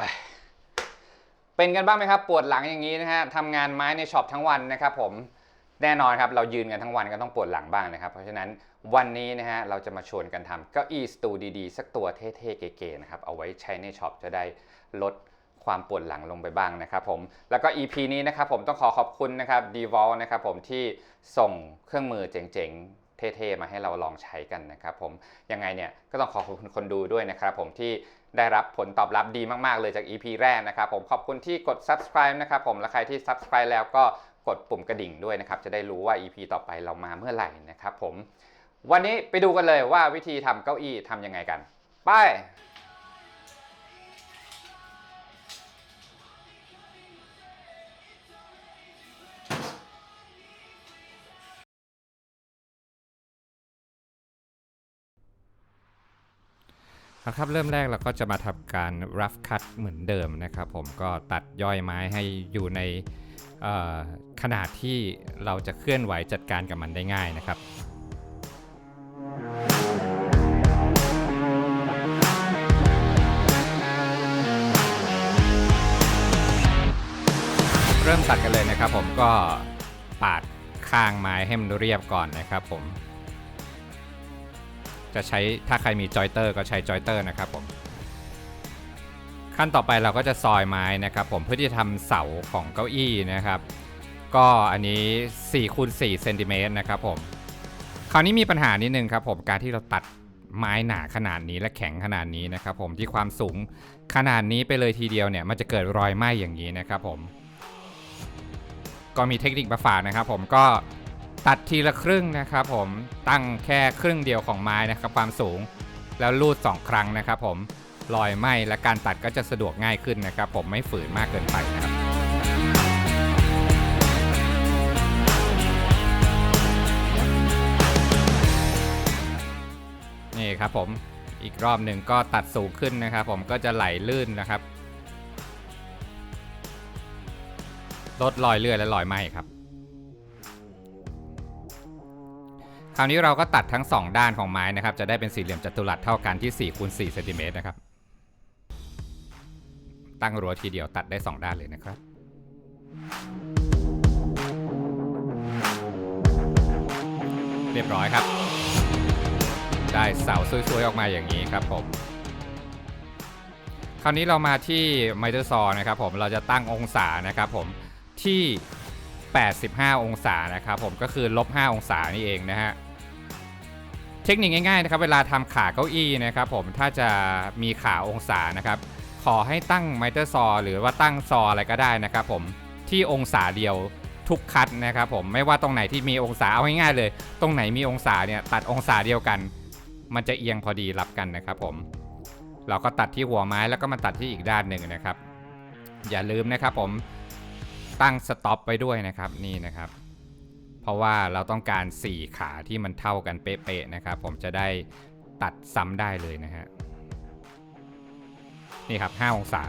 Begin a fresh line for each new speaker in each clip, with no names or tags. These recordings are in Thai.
ยเป็นกันบ้างไหมครับ ปวดหลังอย่างนี้นะฮะทำงานไม้ในช็อปทั้งวันนะครับผมแน่นอนครับเรายืนกันทั้งวันก็ต้องปวดหลังบ้างนะครับ เพราะฉะนั้นวันนี้นะฮะเราจะมาชวนกันทำเก้าอี้สตูดีๆ สักตัวเท่ๆเก๋ๆนะครับเอาไว้ใช้ในช็อปจะได้ลดความปวดหลังลงไปบ้างนะครับผมแล้วก็ EP นี้นะครับผมต้องขอขอบคุณนะครับ d v o l นะครับผมที่ส่งเครื่องมือเจ๋งๆเท่ๆ มาให้เราลองใช้กันนะครับผมยังไงเนี่ยก็ต้องขอบคุณคนดูด้วยนะครับผมที่ ได้รับผลตอบรับดีมากๆเลยจาก EP แรกนะครับผมขอบคุณที่กด subscribe นะครับผมและใครที่ subscribe แล้วก็กดปุ่มกระดิ่งด้วยนะครับจะได้รู้ว่า EP ต่อไปเรามาเมื่อไหร่นะครับผมวันนี้ไปดูกันเลยว่าวิธีทำเก้าอี้ทำยังไงกัน ไป
เอาครับเริ่มแรกเราก็จะมาทำการ rough cut เหมือนเดิมนะครับ ผมก็ตัดย่อยไม้ให้อยู่ในขนาดที่เราจะเคลื่อนไหวจัดการกับมันได้ง่ายนะครับเริ่มตัดกันเลยนะครับผมก็ปาดข้างไม้ให้มันเรียบก่อนนะครับผม จะใช้ถ้าใครมีจอยเตอร์ก็ใช้จอยเตอร์นะครับผมขั้นต่อไปเราก็จะซอยไม้นะครับผมเพื่อที่จะทำเสาของเก้าอี้นะครับ ก็อันนี้4คูณ4เซนติเมตรนะครับผมคราวนี้มีปัญหานิดนึงครับผมการที่เราตัดไม้หนาขนาดนี้และแข็งขนาดนี้นะครับผมที่ความสูงขนาดนี้ไปเลยทีเดียวเนี่ยมันจะเกิดรอยไหม้อย่างนี้นะครับผมก็มีเทคนิคมาฝากนะครับผมก็ ตัดทีละครึ่งนะครับผมตั้งแค่ครึ่งเดียวของไม้นะครับความสูงแล้วลูด 2 ครั้งนะครับผมรอยไหมและการตัดก็จะสะดวกง่ายขึ้นนะครับ ผมไม่ฝืนมากเกินไปนะครับนี่ครับผมอีกรอบหนึ่งก็ตัดสูงขึ้นนะครับ ผมก็จะไหลลื่นนะครับลดรอยเลื่อยและรอยไหมครับ คราวนี้เราก็ตัดทั้ง 2 ด้านของไม้นะครับ จะได้เป็นสี่เหลี่ยมจัตุรัสเท่ากันที่4คูณ4เซนติเมตรนะครับ ตั้งรั้วทีเดียวตัดได้ 2 ด้านเลยนะครับ เรียบร้อยครับ ได้เสาสวยๆออกมาอย่างนี้ครับผมคราวนี้เรามาที่ไมเตอร์ซอนะครับผมเราจะตั้งองศานะครับผมที่ 85 องศานะครับผมก็คือลบ 5 องศานี่เองนะฮะ เทคนิคง่ายๆนะครับเวลาทำขาเก้าอี้นะครับผมถ้าจะมีขาองศานะครับขอให้ตั้งไมเตอร์ซอหรือว่าตั้งซออะไรก็ได้นะครับผมที่องศาเดียวทุกคัดนะครับผมไม่ว่าตรงไหนที่มีองศาเอาง่ายๆเลย ตรงไหนมีองศาเนี่ยตัดองศาเดียวกัน มันจะเอียงพอดีรับกันนะครับผมเราก็ตัดที่หัวไม้แล้วก็มาตัดที่อีกด้านหนึ่งนะครับ อย่าลืมนะครับผมตั้งสต็อปไปด้วยนะครับนี่นะครับ ราะว่าเราต้องการ 4 ขาที่มันเท่ากันเป๊ะๆนะครับ ผมจะได้ตัดซ้ำได้เลยนะฮะนี่ครับ 5 องศา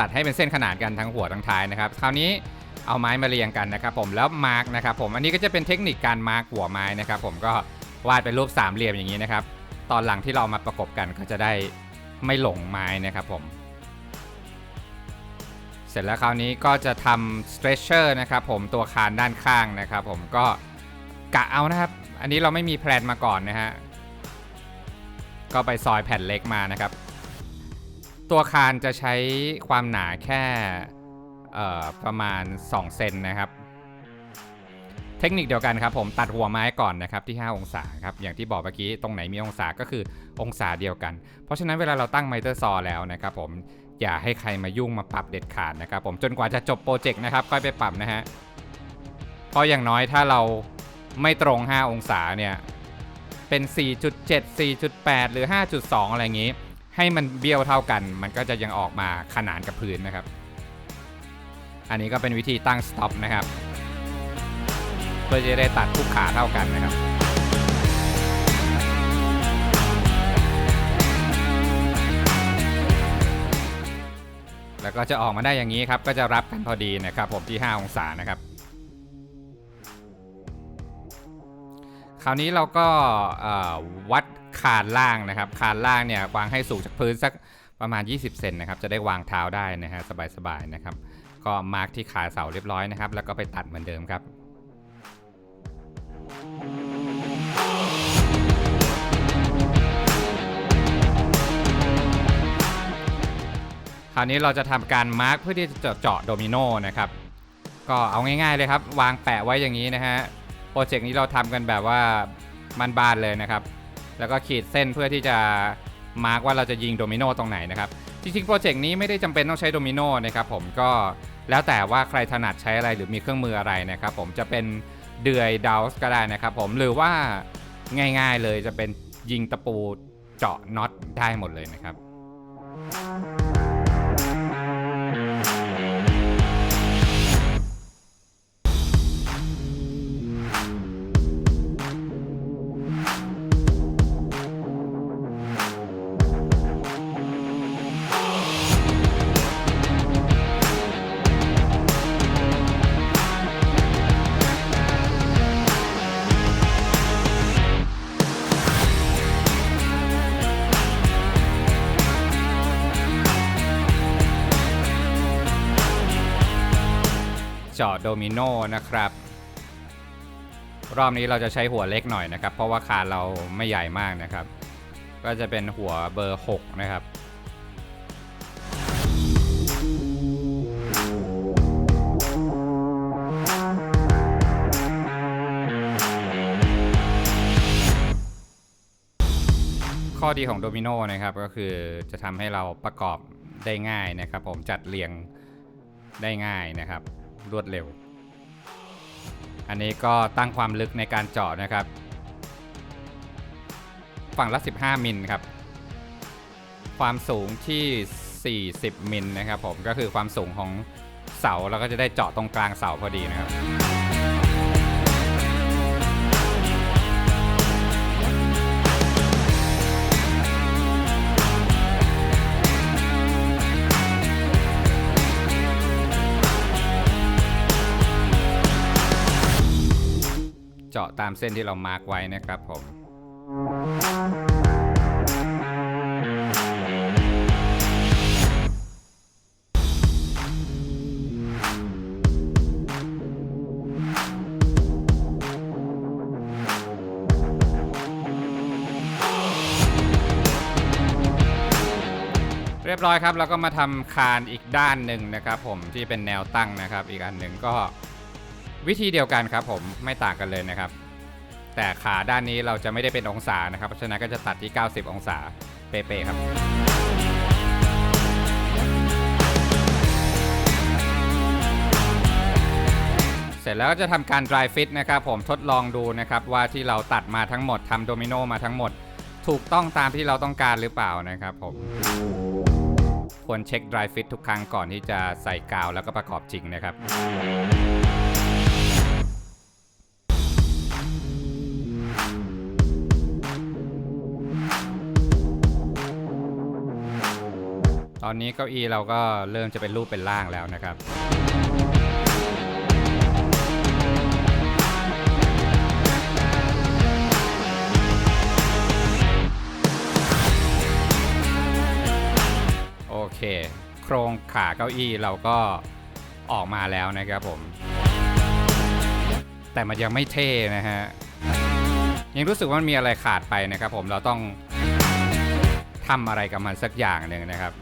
ตัดให้เป็นเส้นขนาดกันทั้งหัวทั้งท้ายนะครับ คราวนี้เอาไม้มาเรียงกันนะครับ ผมแล้วมาร์กนะครับ ผมอันนี้ก็จะเป็นเทคนิคการมาร์กหัวไม้นะครับ ผมก็วาดเป็นรูปสามเหลี่ยมอย่างนี้นะครับ ตอนหลังที่เรามาประกบกันก็จะได้ไม่หลงไม้นะครับ ผม เสร็จแล้วคราวนี้ก็จะทำ stretcher นะครับผมตัวคานด้านข้างนะครับผมก็กะเอานะครับ อันนี้เราไม่มีแพลนมาก่อนนะฮะก็ไปซอยแผ่นเล็กมานะครับ ตัวคานจะใช้ความหนาแค่ประมาณ 2 เซนนะครับ เทคนิคเดียวกันครับผมตัดหัวไม้ก่อนนะครับที่ 5 องศาครับอย่างที่บอกเมื่อกี้ตรงไหนมีองศาก็คือองศาเดียวกัน เพราะฉะนั้นเวลาเราตั้งไมเตอร์ซอแล้วนะครับผม อย่าให้ใครมายุ่งมาปรับเด็ดขาดนะครับผมจนกว่าจะจบโปรเจกต์นะครับค่อยไปปรับนะฮะเพราะอย่างน้อยถ้าเราไม่ตรง 5 องศาเนี่ยเป็น 4.7 4.8 หรือ 5.2 อะไรอย่างงี้ ให้มันเบี้ยวเท่ากัน มันก็จะยังออกมาขนานกับพื้นนะครับ อันนี้ก็เป็นวิธีตั้งสต็อปนะครับ เพื่อจะได้ตัดทุกขาเท่ากันนะครับ แล้วก็จะออกมาได้อย่างนี้ครับ ก็จะรับกันพอดีนะครับผมที่ 5 องศานะครับ คราวนี้เราก็วัดคานล่างนะครับ คานล่างเนี่ยวางให้สูงจากพื้นสักประมาณ 20 เซนนะครับ จะได้วางเท้าได้นะฮะสบายๆนะครับ ก็มาร์กที่ขาเสาเรียบร้อยนะครับ แล้วก็ไปตัดเหมือนเดิมครับ คราวนี้เราจะทำการมาร์กเพื่อที่จะเจาะโดมิโนนะครับ ก็เอาง่ายๆเลยครับ วางแปะไว้อย่างนี้นะฮะ โปรเจกต์นี้เราทำกันแบบว่ามันบานเลยนะครับ แล้วก็ขีดเส้นเพื่อที่จะมาร์กว่าเราจะยิงโดมิโนตรงไหนนะครับ จริงๆ โปรเจกต์นี้ไม่ได้จำเป็นต้องใช้โดมิโนนะครับผมก็แล้วแต่ว่าใครถนัดใช้อะไรหรือมีเครื่องมืออะไรนะครับผมจะเป็นเดือยดาวส์ก็ได้นะครับผมหรือว่าง่ายๆเลยจะเป็นยิงตะปูเจาะน็อตได้หมดเลยนะครับาะโดมิโนนะครับ รอบนี้เราจะใช้หัวเล็กหน่อยนะครับ เพราะว่าคานเราไม่ใหญ่มากนะครับ ก็จะเป็นหัวเบอร์ 6 นะครับข้อดีของโดมิโนนะครับก็คือจะทำให้เราประกอบได้ง่ายนะครับ ผมจัดเรียงได้ง่ายนะครับ รวดเร็ว อันนี้ก็ตั้งความลึกในการเจาะนะครับ ฝั่งละ 15 มิลครับ ความสูงที่ 40 มิลนะครับผมก็คือความสูงของเสาแล้วก็จะได้เจาะตรงกลางเสาพอดีนะครับ ตามเส้นที่เรามาร์กไว้นะครับผมเรียบร้อยครับแล้วก็มาทำคานอีกด้านหนึ่งนะครับ ผมที่เป็นแนวตั้งนะครับ อีกอันหนึ่งก็วิธีเดียวกันครับ ผมไม่ต่างกันเลยนะครับ แต่ขาด้านนี้เราจะไม่ได้เป็นองศานะครับ เพราะฉะนั้นก็จะตัดที่ 90 องศาเป๊ะๆครับ เสร็จแล้วก็จะทำการ dry fit นะครับ ผมทดลองดูนะครับว่าที่เราตัดมาทั้งหมดทำโดมิโนมาทั้งหมด ถูกต้องตามที่เราต้องการหรือเปล่านะครับผมควรเช็ค dry fit ทุกครั้งก่อนที่จะใส่กาวแล้วก็ประกอบจริงนะครับ ตอนนี้เก้าอี้เราก็เริ่มจะเป็นรูปเป็นร่างแล้วนะครับโอเค โครงขาเก้าอี้เราก็ออกมาแล้วนะครับผม แต่มันยังไม่เท่นะฮะ ยังรู้สึกว่ามันมีอะไรขาดไปนะครับผมเราต้องทำอะไรกับมันสักอย่างหนึ่งนะครับ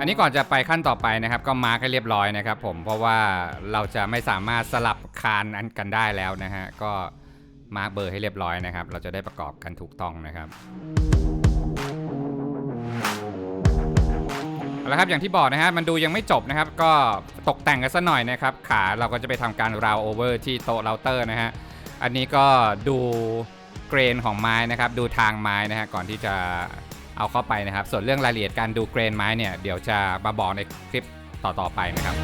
อันนี้ก่อนจะไปขั้นต่อไปนะครับก็มาร์คให้เรียบร้อยนะครับผมเพราะว่าเราจะไม่สามารถสลับคานอันกันได้แล้วนะฮะก็มาร์คเบอร์ให้เรียบร้อยนะครับ เราจะได้ประกอบกันถูกต้องนะครับเอาละครับอย่างที่บอกนะฮะมันดูยังไม่จบนะครับ ก็ตกแต่งกันซะหน่อยนะครับ ขาเราก็จะไปทำการราวโอเวอร์ที่โต๊ะเราเตอร์นะฮะอันนี้ก็ดูเกรนของไม้นะครับ ดูทางไม้นะฮะก่อนที่จะ เอาเข้าไปนะครับ ส่วนเรื่องรายละเอียดการดูเกรนไม้เนี่ยเดี๋ยวจะมาบอกในคลิปต่อๆไปนะครับ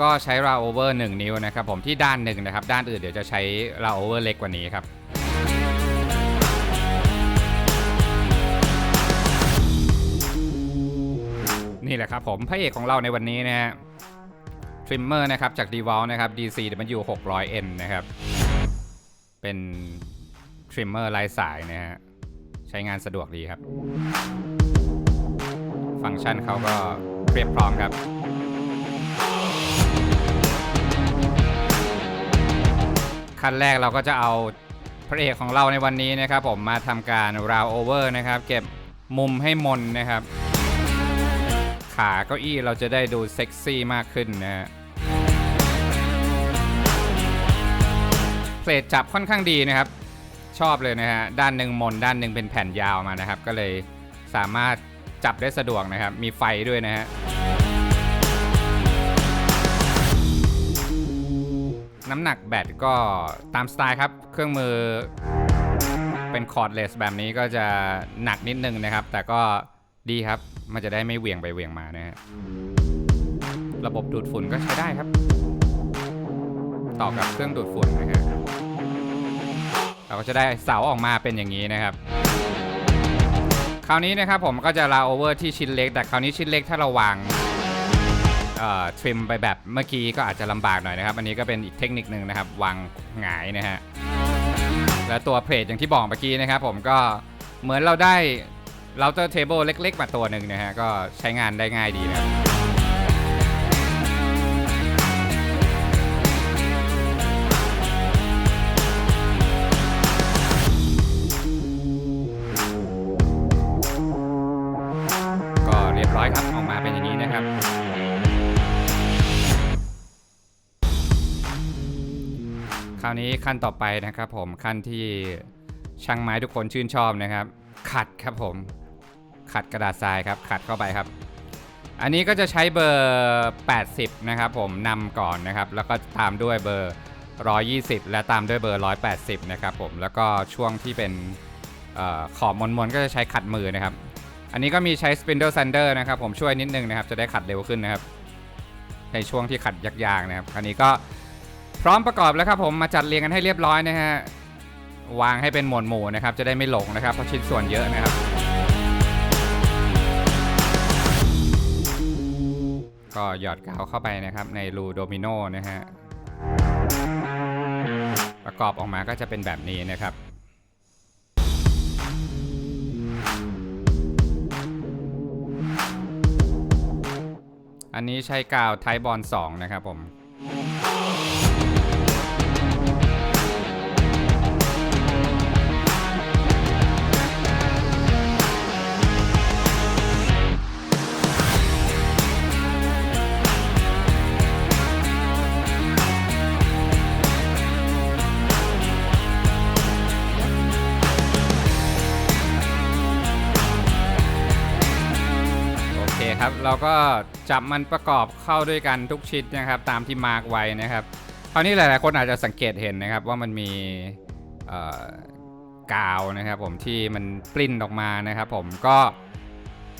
ก็ใช้ราโอเวอร์ 1 นิ้วนะครับผมที่ด้านหนึ่งนะครับ ด้านอื่นเดี๋ยวจะใช้ราโอเวอร์เล็กกว่านี้ครับนี่แหละครับผมพระเอกของเราในวันนี้นะฮะทริมเมอร์นะครับจาก d e v a l นะครับ DCW 600N นะครับ เป็น ทริมเมอร์ลายสายนะฮะ ใช้งานสะดวกดีครับ ฟังก์ชันเขาก็เรียบพร้อมครับขั้นแรกเราก็จะเอาพระเอกของเราในวันนี้นะครับ ผมมาทำการ round over นะครับ เก็บมุมให้มนนะครับ ขาเก้าอี้เราจะได้ดูเซ็กซี่มากขึ้นนะฮะเพลทจับค่อนข้างดีนะครับ ชอบเลยนะฮะ ด้านหนึ่งมน ด้านหนึ่งเป็นแผ่นยาวมานะครับ ก็เลยสามารถจับได้สะดวกนะครับ มีไฟด้วยนะฮะ น้ำหนักแบตก็ตามสไตล์ครับ เครื่องมือเป็นคอร์ดเลสแบบนี้ก็จะหนักนิดนึงนะครับ แต่ก็ดีครับ มันจะได้ไม่เหวี่ยงไปเหวี่ยงมานะฮะ ระบบดูดฝุ่นก็ใช้ได้ครับ ต่อกับเครื่องดูดฝุ่นนะฮะ เราก็จะได้เสาออกมาเป็นอย่างนี้นะครับ คราวนี้นะครับผมก็จะลาโอเวอร์ที่ชิ้นเล็ก แต่คราวนี้ชิ้นเล็กถ้าเราวางทริมไปแบบเมื่อกี้ก็อาจจะลำบากหน่อยนะครับ อันนี้ก็เป็นอีกเทคนิคหนึ่งนะครับ วางหงายนะฮะ และตัวเพลทอย่างที่บอกเมื่อกี้นะครับผมก็เหมือนเราได้เราเตอร์เทเบิลเล็ก ๆ มาตัวหนึ่งนะฮะ ก็ใช้งานได้ง่ายดีนะครับาวนี้ขั้นต่อไปนะครับผมขั้นที่ช่างไม้ทุกคนชื่นชอบนะครับ ขัดครับผม ขัดกระดาษทรายครับ ขัดเข้าไปครับ อันนี้ก็จะใช้เบอร์ 80 นะครับผมนำก่อนนะครับ แล้วก็ตามด้วยเบอร์ 120 และตามด้วยเบอร์ 180 นะครับผมแล้วก็ช่วงที่เป็นออขอบมนๆก็จะใช้ขัดมือนะครับ อันนี้ก็มีใช้ Spindle Sander นะครับผมช่วยนิดนึงนะครับ จะได้ขัดเร็วขึ้นนะครับ ในช่วงที่ขัดยากๆนะครับ อันนี้ก็ พร้อมประกอบแล้วครับผมมาจัดเรียงกันให้เรียบร้อยนะฮะวางให้เป็นหมวดหมู่นะครับ จะได้ไม่หลงนะครับเพราะชิ้นส่วนเยอะนะครับ ก็หยอดกาวเข้าไปนะครับ ในรูโดมิโนนะฮะประกอบออกมาก็จะเป็นแบบนี้นะครับอันนี้ใช้กาวไทบอล2นะครับผม โอเคครับ เราก็จับมันประกอบเข้าด้วยกันทุกชิ้นนะครับ ตามที่มาร์กไว้นะครับ คราวนี้หลายๆคนอาจจะสังเกตเห็นนะครับว่ามันมีกาวนะครับผมที่มันปลิ้นออกมานะครับผมก็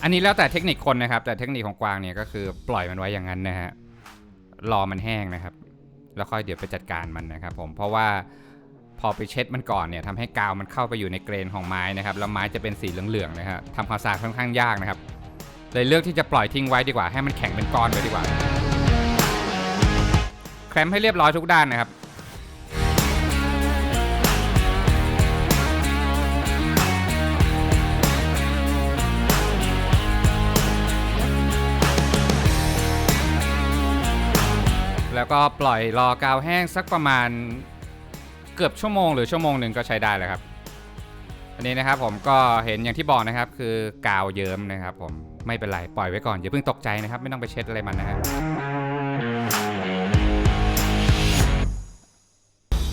อันนี้แล้วแต่เทคนิคคนนะครับ แต่เทคนิคของกวางเนี่ยก็คือปล่อยมันไว้อย่างนั้นนะฮะรอมันแห้งนะครับ แล้วค่อยเดี๋ยวไปจัดการมันนะครับ ผมเพราะว่าพอไปเช็ดมันก่อนเนี่ยทำให้กาวมันเข้าไปอยู่ในเกรนของไม้นะครับแล้วไม้จะเป็นสีเหลืองๆนะฮะทำความสะอาดค่อนข้างยากนะครับเลยเลือกที่จะปล่อยทิ้งไว้ดีกว่าให้มันแข็งเป็นก้อนไว้ดีกว่า คลมให้เรียบร้อยทุกด้านนะครับแล้วก็ปล่อยรอกาวแห้งสักประมาณเกือบชั่วโมงหรือชั่วโมงหนึ่งก็ใช้ได้แล้วครับ อันนี้นะครับผมก็เห็นอย่างที่บอกนะครับ คือกาวเยิ้มนะครับผมไม่เป็นไร ปล่อยไว้ก่อนอย่าเพิ่งตกใจนะครับ ไม่ต้องไปเช็ดอะไรมันนะฮะ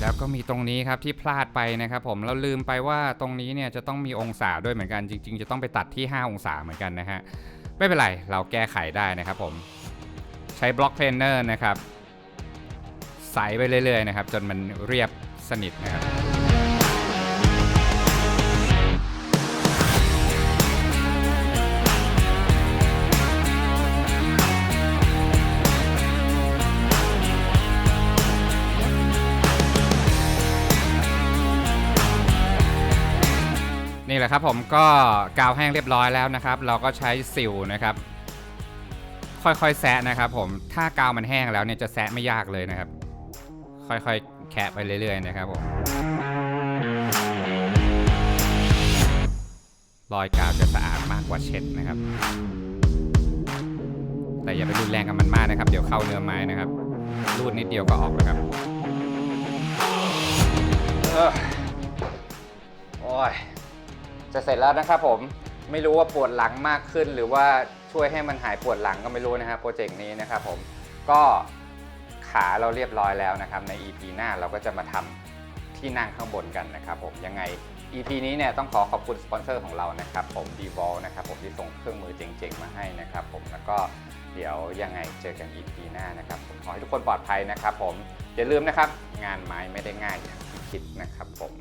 แล้วก็มีตรงนี้ครับที่พลาดไปนะครับผมเราลืมไปว่าตรงนี้เนี่ยจะต้องมีองศาด้วยเหมือนกันจริง ๆ จะต้องไปตัดที่ 5 องศาเหมือนกันนะฮะไม่เป็นไรเราแก้ไขได้นะครับผมใช้บล็อกเพลนเนอร์นะครับใส่ไปเรื่อยๆนะครับจนมันเรียบสนิทนะครับ นี่แหละครับผมก็กาวแห้งเรียบร้อยแล้วนะครับ เราก็ใช้สิวนะครับ ค่อยๆแซะนะครับ ผมถ้ากาวมันแห้งแล้วเนี่ยจะแซะไม่ยากเลยนะครับ ค่อยๆแคะไปเรื่อยๆนะครับผมรอยกาวจะสะอาดมากกว่าเช็ดนะครับ แต่อย่าไปรุนแรงกับมันมากนะครับ เดี๋ยวเข้าเนื้อไม้นะครับรูดนิดเดียวก็ออกแล้วครับ
ออโอ้ย จะเสร็จแล้วนะครับผมไม่รู้ว่าปวดหลังมากขึ้น หรือว่าช่วยให้มันหายปวดหลังก็ไม่รู้นะครับโปรเจกต์นี้นะครับผมก็ขาเราเรียบร้อยแล้วนะครับใน EP หน้าเราก็จะมาทำที่นั่งข้างบนกันนะครับผมยังไง EP นี้เนี่ยต้องขอขอบคุณสปอนเซอร์ของเรานะครับผม d v o l นะครับผมที่ส่งเครื่องมือเจ๋งๆ มาให้นะครับผมแล้วก็เดี๋ยวยังไงเจอกัน EP หน้านะครับผมขอให้ทุกคนปลอดภัยนะครับผมอย่าลืมนะครับงานไม้ไม่ได้ง่ายอย่างที่คิดนะครับผม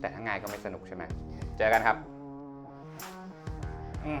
แต่ถ้าง่ายก็ไม่สนุกใช่ไหม เจอกันครับอืม